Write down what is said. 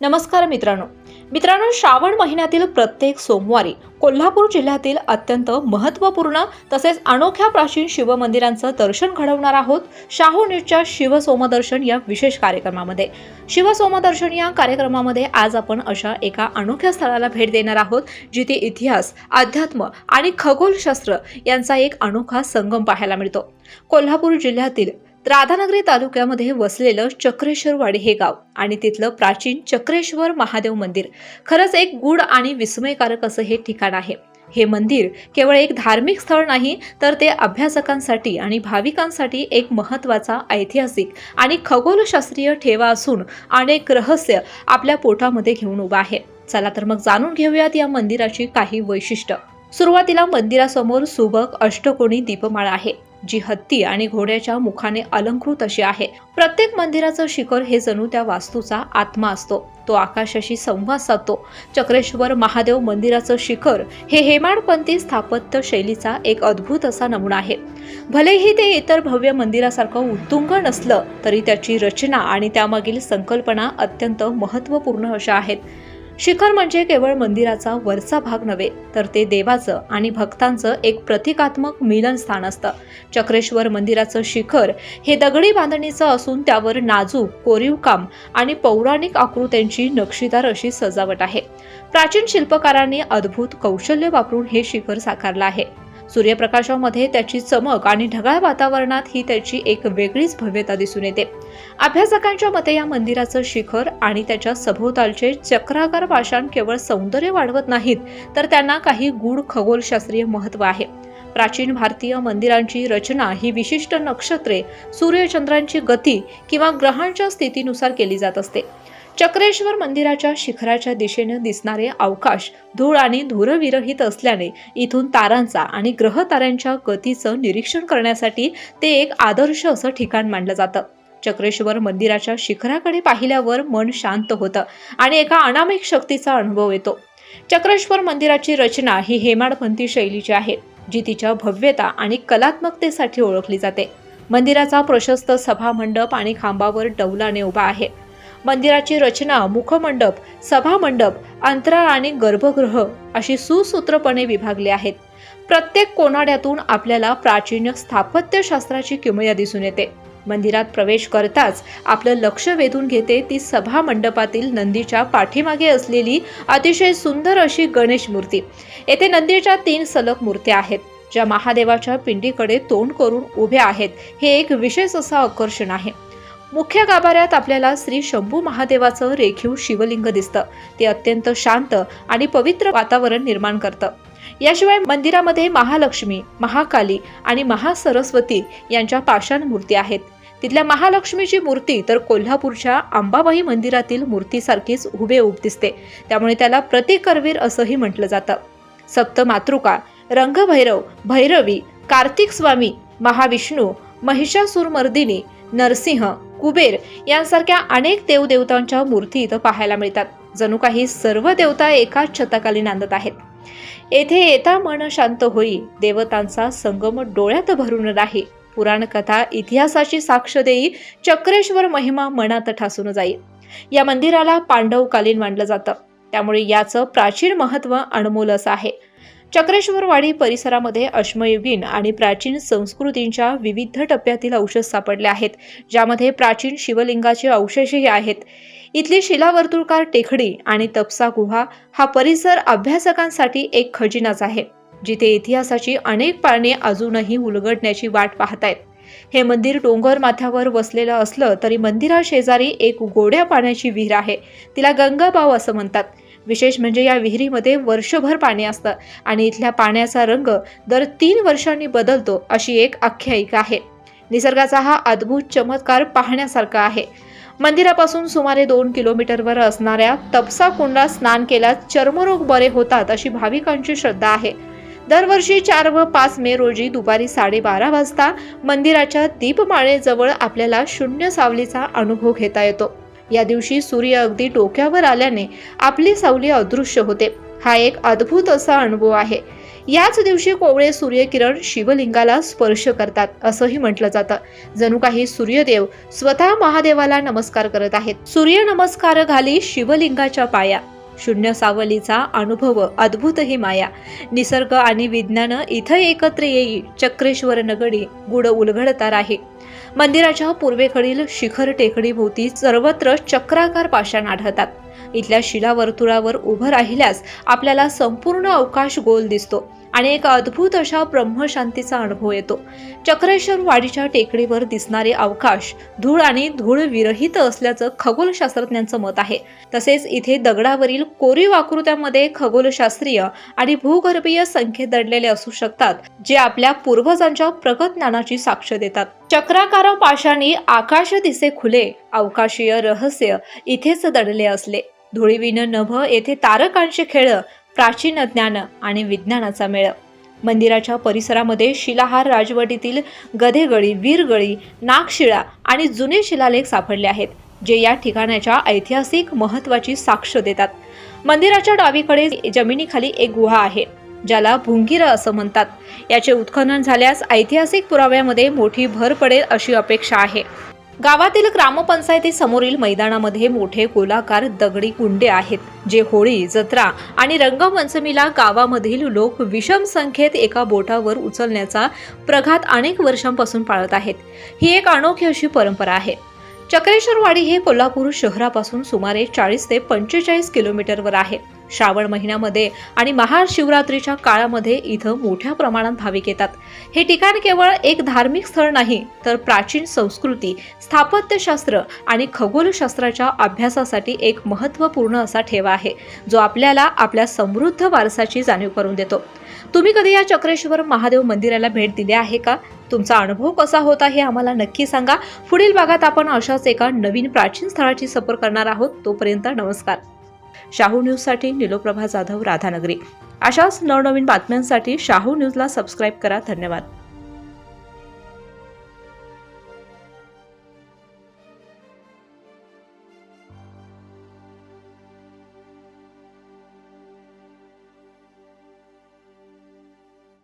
नमस्कार मित्रांनो. मित्रांनो श्रावण महिन्यातील प्रत्येक सोमवारी कोल्हापूर जिल्ह्यातील अत्यंत महत्त्वपूर्ण तसेच अनोख्या प्राचीन शिवमंदिरांचं दर्शन घडवणार आहोत शाहू न्यूजच्या शिवसोमदर्शन या विशेष कार्यक्रमामध्ये. शिवसोमदर्शन या कार्यक्रमामध्ये आज आपण अशा एका अनोख्या स्थळाला भेट देणार आहोत जिथे इतिहास अध्यात्म आणि खगोलशास्त्र यांचा एक अनोखा संगम पाहायला मिळतो. कोल्हापूर जिल्ह्यातील राधानगरी तालुक्यामध्ये वसलेलं चक्रेश्वरवाडी हे गाव आणि तिथलं प्राचीन चक्रेश्वर महादेव मंदिर खरंच एक गूढ आणि विस्मयकारक असं हे ठिकाण आहे. हे मंदिर केवळ एक धार्मिक स्थळ नाही तर ते अभ्यासकांसाठी आणि भाविकांसाठी एक महत्त्वाचा ऐतिहासिक आणि खगोलशास्त्रीय ठेवा असून अनेक रहस्य आपल्या पोटामध्ये घेऊन उभा आहे. चला तर मग जाणून घेऊयात या मंदिराची काही वैशिष्ट्य. सुरुवातीला मंदिरासमोर सुबक अष्टकोनी दीपमाळा आहे. जी हत्ती आणि घोड्याच्या मुखाने अलंकृत अशी आहे. प्रत्येक मंदिराचं शिखर हे जणू त्या वास्तूचा आत्मा असतो. तो आकाशाशी संवाद साधतो. चक्रेश्वर महादेव मंदिराचं शिखर हे हेमाडपंथी स्थापत्य शैलीचा एक अद्भुत असा नमुना आहे. भलेही ते इतर भव्य मंदिरासारखं उत्तुंग नसलं तरी त्याची रचना आणि त्यामागील संकल्पना अत्यंत महत्त्वपूर्ण अशा आहेत. शिखर म्हणजे केवळ मंदिराचा वरचा भाग नव्हे तर ते देवाचं आणि भक्तांचं एक प्रतिकात्मक मिलन स्थान असतं. चक्रेश्वर मंदिराचं शिखर हे दगडी बांधणीचं असून त्यावर नाजूक कोरीव काम आणि पौराणिक आकृत्यांची नक्षीदार अशी सजावट आहे. प्राचीन शिल्पकारांनी अद्भुत कौशल्य वापरून हे शिखर साकारलं आहे. सूर्यप्रकाशामध्ये त्याची चमक आणि ढगाळ वातावरणात ही त्याची एक वेगळीच भव्यता दिसून येते. अभ्यासकांच्या मते या मंदिराचं शिखर आणि त्याच्या सभोवतालचे चक्राकार पाषाण केवळ सौंदर्य वाढवत नाहीत तर त्यांना काही गूढ खगोलशास्त्रीय महत्त्व आहे. प्राचीन भारतीय मंदिरांची रचना ही विशिष्ट नक्षत्रे सूर्यचंद्रांची गती किंवा ग्रहांच्या स्थितीनुसार केली जात असते. चक्रेश्वर मंदिराच्या शिखराच्या दिशेने दिसणारे अवकाश धूळ आणि धूरविरहित असल्याने इथून तारांचा आणि ग्रह ताऱ्यांच्या गतीचं निरीक्षण करण्यासाठी ते एक आदर्श असं ठिकाण मानलं जातं. चक्रेश्वर मंदिराच्या शिखराकडे पाहिल्यावर मन शांत होतं आणि एका अनामिक शक्तीचा अनुभव येतो. चक्रेश्वर मंदिराची रचना ही हेमाडपंथी शैलीची आहे जी तिच्या भव्यता आणि कलात्मकतेसाठी ओळखली जाते. मंदिराचा प्रशस्त सभामंडप आणि खांबावर डौलाने उभा आहे. मंदिराची रचना मुखमंडप सभामंडप अंतराळ आणि गर्भगृह अशी सुसूत्रपणे विभागली आहेत. प्रत्येक कोनाड्यातून आपल्याला प्राचीन स्थापत्यशास्त्राची किमया दिसून येते. मंदिरात प्रवेश करताच आपलं लक्ष वेधून घेते ती सभा मंडपातील नंदीच्या पाठीमागे असलेली अतिशय सुंदर अशी गणेश मूर्ती. येथे नंदीच्या तीन सलग मूर्त्या आहेत ज्या महादेवाच्या पिंडीकडे तोंड करून उभ्या आहेत. हे एक विशेष असं आकर्षण आहे. मुख्य गाभाऱ्यात आपल्याला श्री शंभू महादेवाचं रेखीव शिवलिंग दिसतं. ते अत्यंत शांत आणि पवित्र वातावरण निर्माण करतं. याशिवाय मंदिरामध्ये महालक्ष्मी महाकाली आणि महासरस्वती यांच्या पाषाण मूर्ती आहेत. तिथल्या महालक्ष्मीची मूर्ती तर कोल्हापूरच्या अंबाबाई मंदिरातील मूर्तीसारखीच हुबेहूब दिसते. त्यामुळे त्याला प्रतिकरवीर असंही म्हटलं जातं. सप्त मातृका रंगभैरव भैरवी कार्तिक स्वामी महाविष्णू महिषासुरमर्दिनी नरसिंह कुबेर यांसारख्या अनेक देवदेवतांच्या मूर्ती इथं पाहायला मिळतात. जणू काही सर्व देवता एकाच छताखाली नांदत आहेत. येथे येता मन शांत होई देवतांचा संगम डोळ्यात भरून राही. पुराण कथा इतिहासाची साक्ष देई चक्रेश्वर महिमा मनात ठासून जाई. या मंदिराला पांडवकालीन मानलं जातं. त्यामुळे याचं प्राचीन महत्त्व अनमोल असं आहे. चक्रेश्वरवाडी परिसरामध्ये अश्मयुगीन आणि प्राचीन संस्कृतींच्या विविध टप्प्यातील अवशेष सापडले आहेत ज्यामध्ये प्राचीन शिवलिंगाचे अवशेषही आहेत. इथली शिलावर्तुळकार टेकडी आणि तपसा गुहा हा परिसर अभ्यासकांसाठी एक खजिनाच आहे जिथे इतिहासाची अनेक पाने अजूनही उलगडण्याची वाट पाहतायत हे मंदिर डोंगर माथ्यावर वसलेलं असलं तरी मंदिराशेजारी एक गोड्या पाण्याची विहीर आहे तिला गंगाबाव असं म्हणतात. विशेष म्हणजे या विहिरीमध्ये वर्षभर पाणी असतं आणि इथल्या पाण्याचा रंग दर तीन वर्षांनी बदलतो अशी एक आख्यायिका आहे. निसर्गाचा हा अद्भुत चमत्कार पाहण्यासारखा आहे. मंदिरापासून सुमारे दोन किलोमीटरवर असणाऱ्या तपसा कुंडात स्नान केल्यास चर्मरोग बरे होतात अशी भाविकांची श्रद्धा आहे. दरवर्षी चार व पाच मे रोजी दुपारी साडेबारा वाजता मंदिराच्या दीपमाळेजवळ आपल्याला शून्य सावलीचा अनुभव घेता येतो. या दिवशी सूर्य अगदी डोक्यावर आल्याने आपली सावली अदृश्य होते. हा एक अद्भुत असा अनुभव आहे. याच दिवशी कोवळे सूर्यकिरण शिवलिंगाला स्पर्श करतात असंही म्हटलं जातं. जणू काही सूर्यदेव स्वतः महादेवाला नमस्कार करत आहेत. सूर्य नमस्कार घाली शिवलिंगाच्या पाया. शून्य सावलीचा अनुभव अद्भुत ही माया. निसर्ग आणि विज्ञान इथं एकत्र येई चक्रेश्वर नगरी गुड उलगडता आहे मंदिराच्या पूर्वेकडील शिखर टेकडीभोवती सर्वत्र चक्राकार पाषाण आढळतात. इथल्या शिलावर्तुळावर उभं राहिल्यास आपल्याला संपूर्ण अवकाश गोल दिसतो. आणि एक अद्भुत अशा ब्रह्मशांतीचा अनुभव येतो. चक्रेश्वर वाडीच्या टेकडीवर दिसणारे अवकाश धूळ आणि धूळ विरहित असल्याचं खगोलशास्त्रज्ञांचं मत आहे. तसेच इथे दगडावरील कोरीव आकृत्यामध्ये खगोलशास्त्रीय आणि भूगर्भीय संख्ये दडलेले असू शकतात जे आपल्या पूर्वजांच्या प्रगत ज्ञानाची साक्ष देतात. चक्राकार पाशाने आकाश दिसे खुले अवकाशीय रहस्य इथेच दडले असले. धुळीविन नभ येथे तारकांचे खेळ प्राचीन ज्ञान आणि विज्ञानाचा मेळ. मंदिराच्या परिसरामध्ये शिलाहार राजवटीतील गधेगळी वीरगळी नागशिळा आणि जुने शिलालेख सापडले आहेत जे या ठिकाणाच्या ऐतिहासिक महत्वाची साक्ष देतात. मंदिराच्या डावीकडे जमिनीखाली एक गुहा आहे ज्याला भुंगीर असं म्हणतात. याचे उत्खनन झाल्यास ऐतिहासिक पुराव्यामध्ये मोठी भर पडेल अशी अपेक्षा आहे. गावातील ग्रामपंचायती समोरील मैदानामध्ये मोठे गोलाकार दगडी कुंडे आहेत जे होळी जत्रा आणि रंगपंचमीला गावामधील लोक विषम संख्येत एका बोटावर उचलण्याचा प्रघात अनेक वर्षांपासून पाळत आहेत. ही एक अनोखी अशी परंपरा आहे. चक्रेश्वरवाडी हे कोल्हापूर शहरापासून सुमारे चाळीस ते पंचेचाळीस किलोमीटरवर आहे. श्रावण महिन्यामध्ये आणि महाशिवरात्रीच्या काळामध्ये इथं मोठ्या प्रमाणात भाविक येतात. हे ठिकाण केवळ एक धार्मिक स्थळ नाही तर प्राचीन संस्कृती स्थापत्यशास्त्र आणि खगोलशास्त्राच्या अभ्यासासाठी एक महत्त्वपूर्ण असा ठेवा आहे जो आपल्याला आपल्या समृद्ध वारसाची जाणीव करून देतो. तुम्ही कधी या चक्रेश्वर महादेव मंदिराला भेट दिली आहे का? तुमचा अनुभव कसा होता हे आम्हाला नक्की सांगा. पुढील भागात आपण अशाच एका नवीन प्राचीन स्थळाची सफर करणार आहोत. तोपर्यंत नमस्कार. शाहू न्यूजसाठी निलोप्रभा जाधव राधानगरी. अशाच नवनवीन बातम्यांसाठी शाहू न्यूजला सबस्क्राईब करा. धन्यवाद.